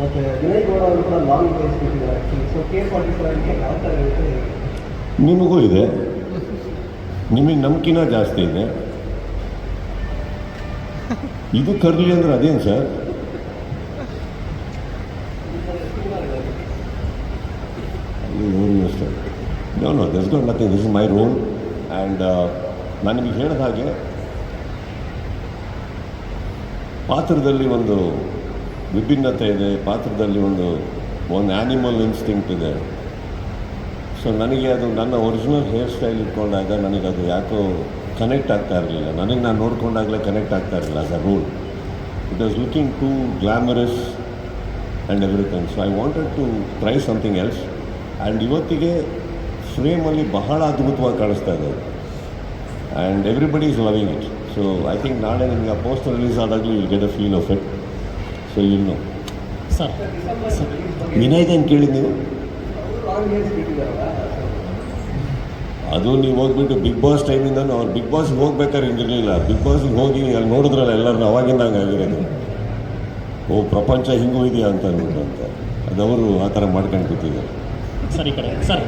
ಮತ್ತು ಅವರು ಕೂಡ ಲಾಂಗ್ ಕೊಟ್ಟಿದ್ದಾರೆ ಸೊ ಕೆ ಫಾರ್ಟಿ ಯಾವ ಥರ ಇರುತ್ತೆ. ನಿಮಗೂ ಇದೆ. ನಿಮಗೆ ನಂಬಿಕೆನ ಜಾಸ್ತಿ ಇದೆ. ಇದು ಕರ್ಲಿ ಅಂದ್ರೆ ಅದೇನು sir? No no this got nothing this is my room and ನಾನು ನಿಮಗೆ ಹೇಳಿದ ಹಾಗೆ ಪಾತ್ರದಲ್ಲಿ ಒಂದು ವಿಭಿನ್ನತೆ ಇದೆ, ಪಾತ್ರದಲ್ಲಿ ಒಂದು ಒಂದು ಆ್ಯನಿಮಲ್ ಇನ್ಸ್ಟಿಂಕ್ಟ್ ಇದೆ. ಸೊ ನನಗೆ ಅದು ನನ್ನ ಒರಿಜಿನಲ್ ಹೇರ್ ಸ್ಟೈಲ್ ಇಟ್ಕೊಂಡಾಗ ನನಗೆ ಅದು ಯಾಕೋ ಕನೆಕ್ಟ್ ಆಗ್ತಾ ಇರಲಿಲ್ಲ. ನನಗೆ ನಾನು ನೋಡ್ಕೊಂಡಾಗಲೇ ಕನೆಕ್ಟ್ ಆಗ್ತಾ ಇರಲಿಲ್ಲ as rule it was looking to glamorous and everything so I wanted to try something else and ಇವತ್ತಿಗೆ ಫ್ರೇಮಲ್ಲಿ ಬಹಳ ಅದ್ಭುತವಾಗಿ ಕಾಣಿಸ್ತಾ ಇದೆ. And everybody is loving it so I think ನಾಳೆ ನಿಮಗೆ ಆ poster release ಆದಾಗಲೂ will get a feel of it so ಇನ್ನು ನೋ ಸರ್. ಸರ್ ವಿನಯ್ದೇನು ಕೇಳಿದ್ದು ನೀವು? ಅವರು ಅದು ನೀವು ಹೋಗ್ಬಿಟ್ಟು ಬಿಗ್ ಬಾಸ್ ಟೈಮಿಂದ ಅವ್ರು ಬಿಗ್ ಬಾಸ್ಗೆ ಹೋಗ್ಬೇಕಾದ್ರೆ ಹಿಂಗಿರಲಿಲ್ಲ. ಬಿಗ್ ಬಾಸ್ಗೆ ಹೋಗಿ ಅಲ್ಲಿ ನೋಡಿದ್ರಲ್ಲ ಎಲ್ಲರನ್ನ ಅವಾಗಿಂದ ಹಂಗೆ ಆಗಿರೋದು. ಓ ಪ್ರಪಂಚ ಹಿಂಗೂ ಇದೆಯಾ ಅಂತ ಅಂದ್ಬಿಟ್ಟು ಅಂತ. ಅದವರು ಆ ಥರ ಮಾಡ್ಕೊಂಡು ಕೂತಿದ್ದಾರೆ. ಸರಿ ಕಡೆ. ಸರ್.